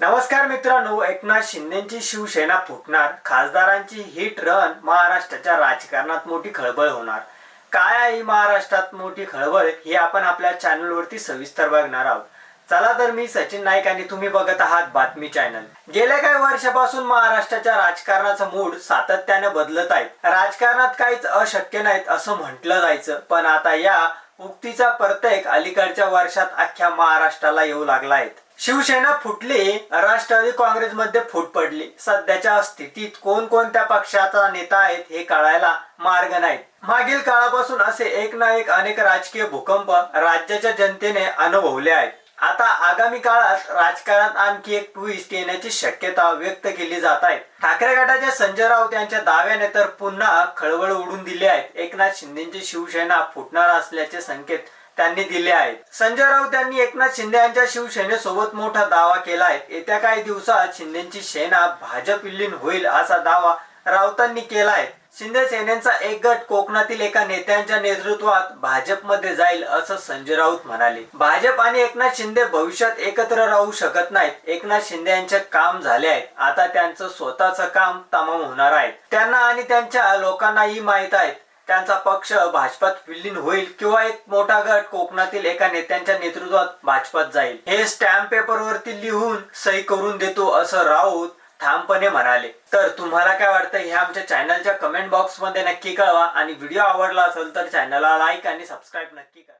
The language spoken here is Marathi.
नमस्कार मित्रांनो एकनाथ शिंदेची शिवसेना फुटणार. खासदारांची हिट रन महाराष्ट्राच्या राजकारणात मोठी खळबळ होणार. काय आहे महाराष्ट्रात मोठी खळबळ? हे आपण आपल्या चॅनलवरती सविस्तर बघणार आहोत. चला तर मी सचिन नाईक आणि तुम्ही बघत आहात बातमी चॅनल गेल्या काही वर्षापासून महाराष्ट्राच्या राजकारणाचा मूड सातत्याने बदलत आहे. राजकारणात काहीच अशक्य नाहीत असं म्हटलं जायचं. पण आता या उक्तीचा प्रत्येक अलीकडच्या वर्षात अख्ख्या महाराष्ट्राला येऊ लागला आहे. शिवसेना फुटली राष्ट्रवादी काँग्रेसमध्ये फूट पडली. सध्याच्या स्थितीत कोणकोणत्या पक्षाचा नेता आहेत हे कळायला मार्ग नाही मागील काळापासून असे एक ना एक अनेक राजकीय भूकंप राज्याच्या जनतेने अनुभवले आहेत. आता आगामी काळात राजकारणात आणखी एक ट्विस्ट येण्याची शक्यता व्यक्त केली जात आहे. ठाकरे गटाच्या संजय राऊत यांच्या दाव्याने तर पुन्हा खळबळ उडून दिली आहे. एकनाथ शिंदेची शिवसेना फुटणार असल्याचे संकेत त्यांनी दिले आहेत. संजय राऊत यांनी एकनाथ शिंदे यांच्या शिवसेनेसोबत मोठा दावा केला आहे. येत्या काही दिवसात शिंदेची सेना भाजप विलीन होईल असा दावा राऊतांनी केला आहे. शिंदे सेनेचा एक गट कोकणातील एका नेत्यांच्या नेतृत्वात भाजपमध्ये जाईल असं संजय राऊत म्हणाले. भाजप आणि एकनाथ शिंदे भविष्यात एकत्र राहू शकत नाहीत. एकनाथ शिंदे यांचे काम झाले आहे आता त्यांचं स्वतःचं काम तमाम होणार आहे. त्यांना आणि त्यांच्या लोकांनाही माहीत आहे त्यांचा पक्ष भाजपात विलीन होईल किंवा एक मोठा गट कोकणातील एका नेत्यांच्या नेतृत्वात भाजपात जाईल. हे स्टॅम्प पेपरवरती लिहून सही करून देतो असं राऊत ठामपणे म्हणाले. तर तुम्हाला काय वाटतं? हे आमच्या चॅनलच्या कमेंट बॉक्समध्ये नक्की कळवा. आणि व्हिडिओ आवडला असेल तर चॅनलला लाईक आणि सबस्क्राईब नक्की करा.